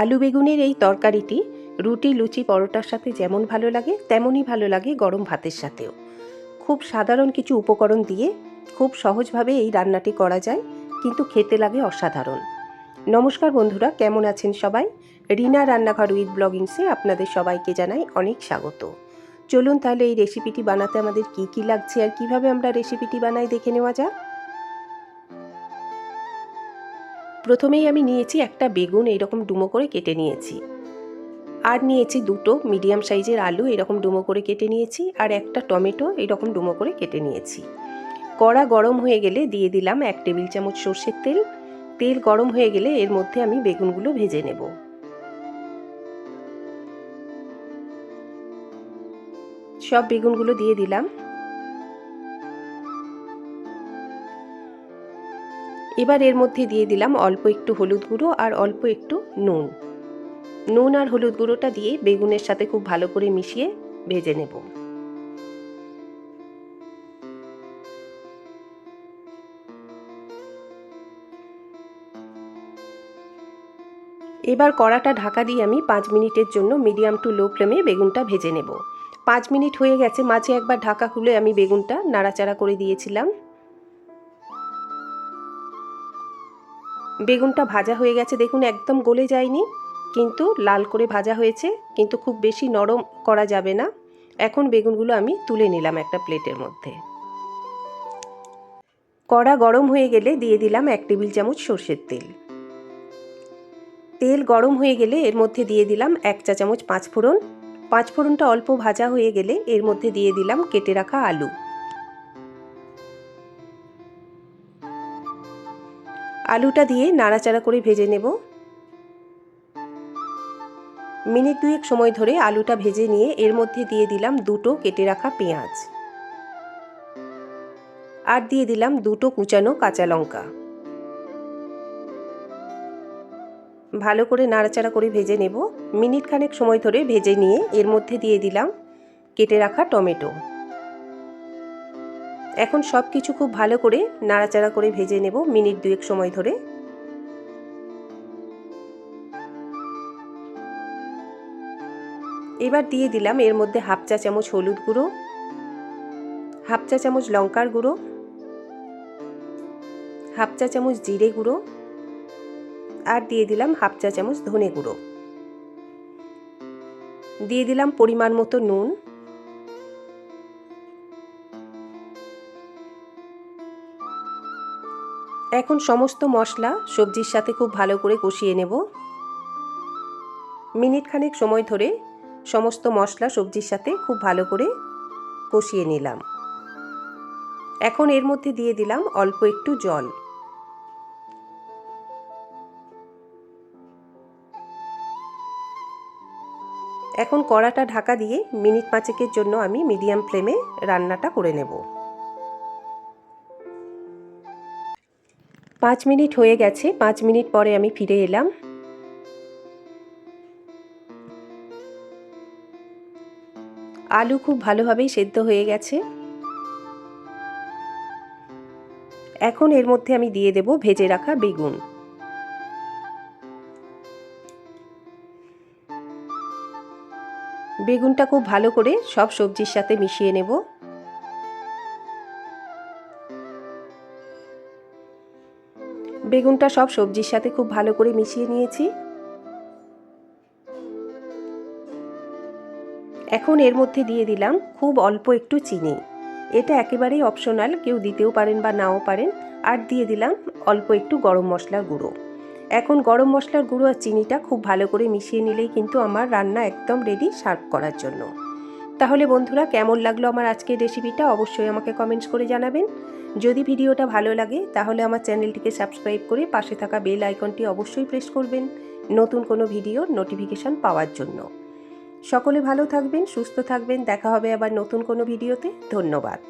আলু বেগুনের এই তরকারিটি রুটি, লুচি, পরোটার সাথে যেমন ভালো লাগে, তেমনই ভালো লাগে গরম ভাতের সাথেও। খুব সাধারণ কিছু উপকরণ দিয়ে খুব সহজভাবে এই রান্নাটি করা যায়, কিন্তু খেতে লাগে অসাধারণ। নমস্কার বন্ধুরা, কেমন আছেন সবাই? রিনা রান্নাঘর উইথ ব্লগিংসে আপনাদের সবাইকে জানাই অনেক স্বাগত। চলুন তাহলে এই রেসিপিটি বানাতে আমাদের কি কি লাগছে আর কীভাবে আমরা রেসিপিটি বানাই দেখে নেওয়া যাক। প্রথমেই আমি নিয়েছি একটা বেগুন, এইরকম ডুমো করে কেটে নিয়েছি। আর নিয়েছি দুটো মিডিয়াম সাইজের আলু এরকম ডুমো করে কেটে নিয়েছি। আর একটা টমেটো এরকম ডুমো করে কেটে নিয়েছি। কড়া গরম হয়ে গেলে দিয়ে দিলাম এক টেবিল চামচ সর্ষের তেল। তেল গরম হয়ে গেলে এর মধ্যে আমি বেগুনগুলো ভেজে নেব। সব বেগুনগুলো দিয়ে দিলাম। এবার এর মধ্যে দিয়ে দিলাম অল্প একটু হলুদ গুঁড়ো আর অল্প একটু নুন। নুন আর হলুদ গুঁড়োটা দিয়ে বেগুনের সাথে খুব ভালো করে মিশিয়ে ভেজে নেব। এবার কড়াটা ঢাকা দিয়ে আমি পাঁচ মিনিটের জন্য মিডিয়াম টু লো ফ্লেমে বেগুনটা ভেজে নেব। পাঁচ মিনিট হয়ে গেছে, মাঝে একবার ঢাকা খুলে আমি বেগুনটা নাড়াচাড়া করে দিয়েছিলাম। বেগুনটা ভাজা হয়ে গেছে, দেখুন একদম গলে যায়নি, কিন্তু লাল করে ভাজা হয়েছে, কিন্তু খুব বেশি নরম করা যাবে না। এখন বেগুনগুলো আমি তুলে নিলাম একটা প্লেটের মধ্যে। কড়া গরম হয়ে গেলে দিয়ে দিলাম এক টেবিল চামচ সর্ষের তেল। তেল গরম হয়ে গেলে এর মধ্যে দিয়ে দিলাম এক চা চামচ পাঁচ ফোড়ন পাঁচ ফোড়নটা অল্প ভাজা হয়ে গেলে এর মধ্যে দিয়ে দিলাম কেটে রাখা আলু। আলুটা দিয়ে নাড়াচাড়া করে ভেজে নেব। মিনিট দুয়েক সময় ধরে আলুটা ভেজে নিয়ে এর মধ্যে দিয়ে দিলাম দুটো কেটে রাখা পেঁয়াজ। আর দিয়ে দিলাম দুটো কুচানো কাঁচা লঙ্কা। ভালো করে নাড়াচাড়া করে ভেজে নেব। মিনিট খানেক সময় ধরে ভেজে নিয়ে এর মধ্যে দিয়ে দিলাম কেটে রাখা টমেটো। এখন সব কিছু খুব ভালো করে নাড়াচাড়া করে ভেজে নেব মিনিট দুয়েক সময় ধরে। এবার দিয়ে দিলাম এর মধ্যে হাফ চা চামচ হলুদ গুঁড়ো, হাফ চা চামচ লঙ্কার গুঁড়ো, হাফ চা চামচ জিরে গুঁড়ো আর দিয়ে দিলাম হাফ চা চামচ ধনে গুঁড়ো। দিয়ে দিলাম পরিমাণ মতো নুন। এখন সমস্ত মশলা সবজির সাথে খুব ভালো করে কষিয়ে নেব। মিনিট খানেক সময় ধরে সমস্ত মশলা সবজির সাথে খুব ভালো করে কষিয়ে নিলাম। এখন এর মধ্যে দিয়ে দিলাম অল্প একটু জল। এখন কড়াটা ঢাকা দিয়ে মিনিট পাঁচেকের জন্য আমি মিডিয়াম ফ্লেমে রান্নাটা করে নেব। পাঁচ মিনিট হয়ে গেছে, পাঁচ মিনিট পরে আমি ফিরে এলাম। আলু খুব ভালোভাবেই সেদ্ধ হয়ে গেছে। এখন এর মধ্যে আমি দিয়ে দেব ভেজে রাখা বেগুন। বেগুনটা খুব ভালো করে সব সবজির সাথে মিশিয়ে নেব। বেগুনটা সব সবজির সাথে খুব ভালো করে মিশিয়ে নিয়েছি। এখন এর মধ্যে দিয়ে দিলাম খুব অল্প একটু চিনি। এটা একেবারেই অপশনাল, কেউ দিতেও পারেন বা নাও পারেন। আর দিয়ে দিলাম অল্প একটু গরম মশলার গুঁড়ো। এখন গরম মশলার গুঁড়ো আর চিনিটা খুব ভালো করে মিশিয়ে নিলেই কিন্তু আমার রান্না একদম রেডি সার্ভ করার জন্য। তাহলে বন্ধুরা, কেমন লাগল আমার আজকের রেসিপিটা অবশ্যই আমাকে কমেন্টস করে জানাবেন। যদি ভিডিওটা ভালো লাগে, তাহলে আমার চ্যানেলটিকে সাবস্ক্রাইব করে পাশে থাকা বেল আইকনটি অবশ্যই প্রেস করবেন নতুন কোনো ভিডিওর নোটিফিকেশান পাওয়ার জন্য। সকলে ভালো থাকবেন, সুস্থ থাকবেন, দেখা হবে আবার নতুন কোনো ভিডিওতে। ধন্যবাদ।